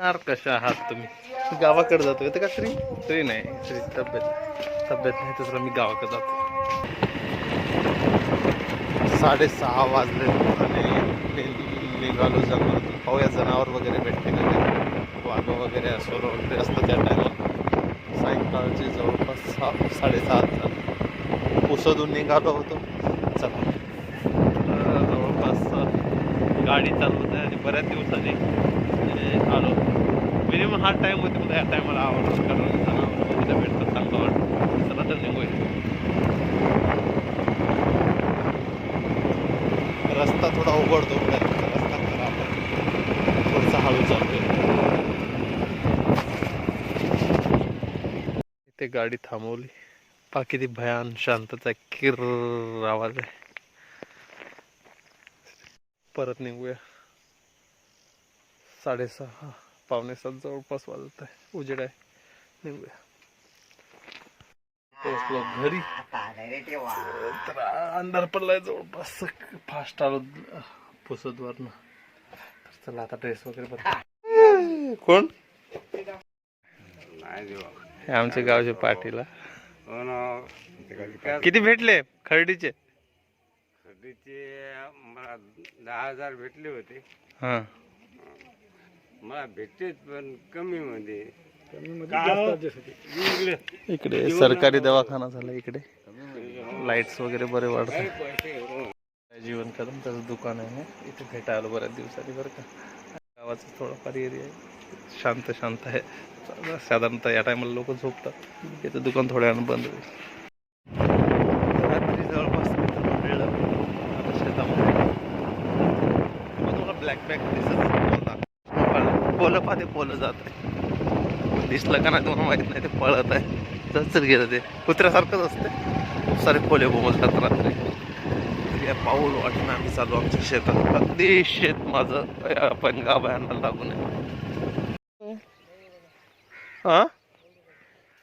Car कशा आहात तुम्ही? गावाकडे जातो येते का श्री? श्री नाही. श्री तब्येत. तब्येत नाही तसं मी गावाकडे जातो साडेसहा वाजले. आणि निघालो जंगलातून. पाहूया जनावर वगैरे भेटते का? वाघ वगैरे असो वगैरे असतं त्या टायमाला. सायंकाळचे जवळपास सहा साडेसात झाले. पुसदून निघालो होतो. चला. जवळपास गाडी चालवत आहे आणि बऱ्याच दिवसाने मिनिमम हा टाइम होते मला या टायमाला आवडतं कारण वगैरे भेटतात चांगलं वाटतं. चला तर निघूया. रस्ता थोडा उघडतो रस्ता खराब आहे. थोडासा हळू चालतोय. इथे गाडी थांबवली. पहा किती भयान शांतता किर आवाज आहे. परत निघूया. साडेसहा. पावणे सात जवळपास वाजत आहे. उजेड आहे. निघूया. पोहोचलो घरी. तर अंधार पडलाय जवळपास. फास्ट आलो. पुसत वरनं तर चला आता ड्रेस वगैरे बदल. कोण? हे आमच्या गावचे पाटील. किती भेटले? खर्डीचे? खरेदीचे मला दहा हजार भेटले होते. हा. मला भेटतेच पण कमी मध्ये. इकडे. सरकारी दवाखाना झाला इकडे. लाईट्स वगैरे बरे वाढतात. जीवन कदम त्याचं दुकान आहे इथे भेटायला बऱ्याच दिवसांनी बरं का. गावाचा थोडाफार एरिया आहे. शांत शांत आहे. साधारणतः या टायमाला लोक झोपतात. याचं दुकान थोड्या वेळानं बंद होईल. ब्लॅक बॅग दिसत पोलं पाहते पोलं जात आहे. दिसलं का नाही तुम्हाला माहीत नाही ते पळत आहे. जसं गेलं ते. कुत्र्यासारखंच असते. खूप सारे पोले बोलतात रात्री. या पाऊल वाटणं आम्ही चालू आमच्या शेतात. अगदी शेत माझं. आपण गाभायांना लागून आहे हा?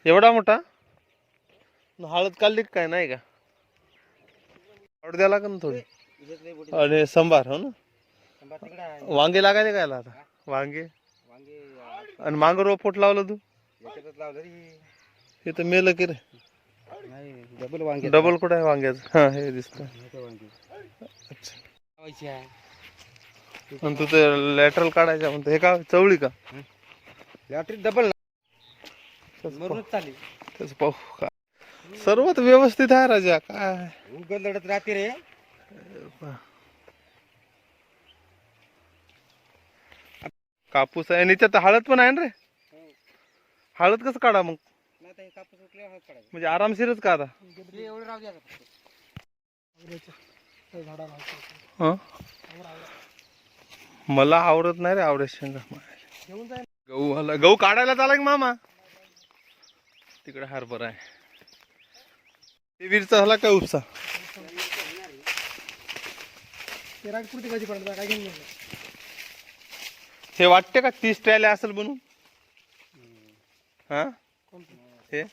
एवढा मोठा? हळद काढली काय? नाही का? हळद द्या लागन ना थोडी. आणि संभार हो ना? वांगे लागायले काय आता? वांगे? आणि मांग रोपोट लावलं तू? हे तर मेलं की रे. डबल वांगे डबल कुठं आहे वांग्याचं? हा हे दिसत. अच्छा. आणि तू ते लॅटरल काढायच्या म्हणतो. हे का चवळी का? लॅटरी डबल चाली पाहू- त्याचं पाहू का? सर्वात व्यवस्थित आहे राजा. काय? उगल लढत राहते रे. कापूस आहे. आणि त्यात हळद पण आहे ना रे? हळद कसं काढा मग? कापूस म्हणजे आरामशीरच का आता एवढं राहू द्या हं? मला आवडत नाही रे आवडत शेंगा. गहू आला गहू काढायला चाला की मामा? तिकडे हार्बर आहे. ते वीरचा झाला काय उपसा? हे वाटते का तीस ट्रायला असेल बनून? हा? हे?